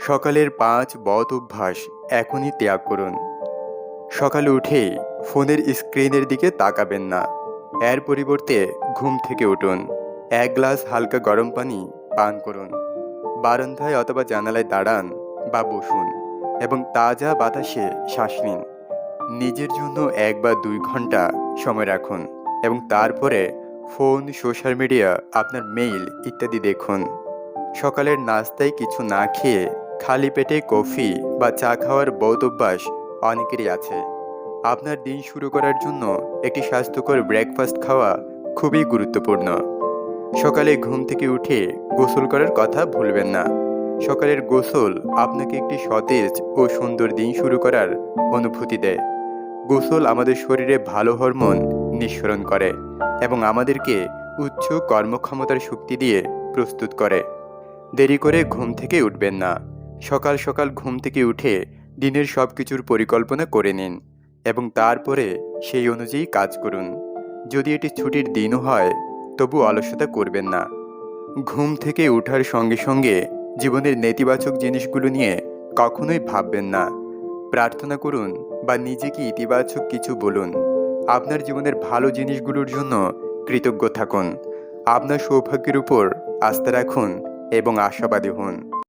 সকালের পাঁচ বদ অভ্যাস এখনই ত্যাগ করুন। সকালে উঠে ফোনের স্ক্রিনের দিকে তাকাবেন না। এর পরিবর্তে ঘুম থেকে উঠুন। এক গ্লাস হালকা গরম পানি পান করুন। বারান্দায় অথবা জানালায় দাঁড়ান বা বসুন এবং তাজা বাতাসে শ্বাস নিন। নিজের জন্য এক বা দুই ঘণ্টা সময় রাখুন এবং তারপরে ফোন, সোশ্যাল মিডিয়া, আপনার মেইল ইত্যাদি দেখুন। সকালের নাস্তায় কিছু না খেয়ে খালি পেটে কফি বা চা খাওয়ার বৌদ্ধ অভ্যাস অনেকেরই আছে। আপনার দিন শুরু করার জন্য একটি স্বাস্থ্যকর ব্রেকফাস্ট খাওয়া খুবই গুরুত্বপূর্ণ। সকালে ঘুম থেকে উঠে গোসল করার কথা ভুলবেন না। সকালের গোসল আপনাকে একটি সতেজ ও সুন্দর দিন শুরু করার অনুভূতি দেয়। গোসল আমাদের শরীরে ভালো হরমোন নিঃসরণ করে এবং আমাদেরকে উচ্চ কর্মক্ষমতার শক্তি দিয়ে প্রস্তুত করে। দেরি করে ঘুম থেকে উঠবেন না। সকাল সকাল ঘুম থেকে উঠে দিনের সব কিছুর পরিকল্পনা করে নিন এবং তারপরে সেই অনুযায়ী কাজ করুন। যদি এটি ছুটির দিনও হয়, তবু অলসতা করবেন না। ঘুম থেকে ওঠার সঙ্গে সঙ্গে জীবনের নেতিবাচক জিনিসগুলো নিয়ে কখনোই ভাববেন না। প্রার্থনা করুন বা নিজেকে ইতিবাচক কিছু বলুন। আপনার জীবনের ভালো জিনিসগুলোর জন্য কৃতজ্ঞ থাকুন। আপনার সৌভাগ্যের উপর আস্থা রাখুন এবং আশাবাদী হন।